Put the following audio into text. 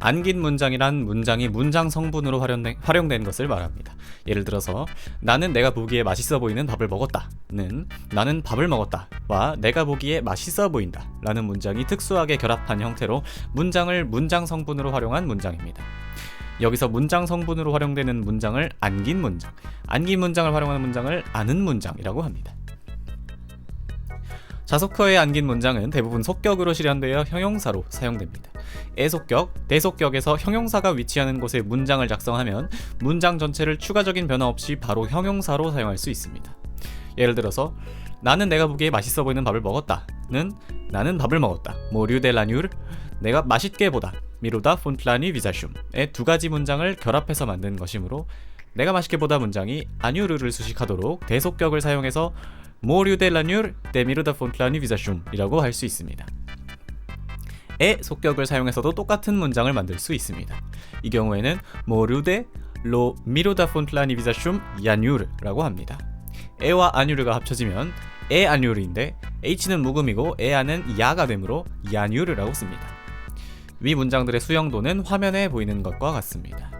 안긴 문장이란 문장이 문장 성분으로 활용된, 활용된 것을 말합니다. 예를 들어서 나는 내가 보기에 맛있어 보이는 밥을 먹었다는 나는 밥을 먹었다와 내가 보기에 맛있어 보인다라는 문장이 특수하게 결합한 형태로 문장을 문장 성분으로 활용한 문장입니다. 여기서 문장 성분으로 활용되는 문장을 안긴 문장, 안긴 문장을 활용하는 문장을 아는 문장이라고 합니다. 자속어에 안긴 문장은 대부분 속격으로 실현되어 형용사로 사용됩니다. 애속격, 대속격에서 형용사가 위치하는 곳에 문장을 작성하면 문장 전체를 추가적인 변화 없이 바로 형용사로 사용할 수 있습니다. 예를 들어서 나는 내가 보기에 맛있어 보이는 밥을 먹었다는 나는 밥을 먹었다. 모류델라뉴르 내가 맛있게 보다. 미루다 폰플라니 비자슘의 두 가지 문장을 결합해서 만든 것이므로 내가 맛있게 보다 문장이 아뉴르를 수식하도록 대속격을 사용해서 모류 델 라뉴르 데미루다 폰플라니 비자슘이라고 할 수 있습니다. 에 속격을 사용해서도 똑같은 문장을 만들 수 있습니다. 이 경우에는 모류데 로 미루다 폰플라니 비자슘 야뉴르라고 합니다. 에와 아뉴르가 합쳐지면 에 아뉴르인데 h는 묵음이고 에아는 야가 되므로 야뉴르라고 씁니다. 위 문장들의 수용도는 화면에 보이는 것과 같습니다.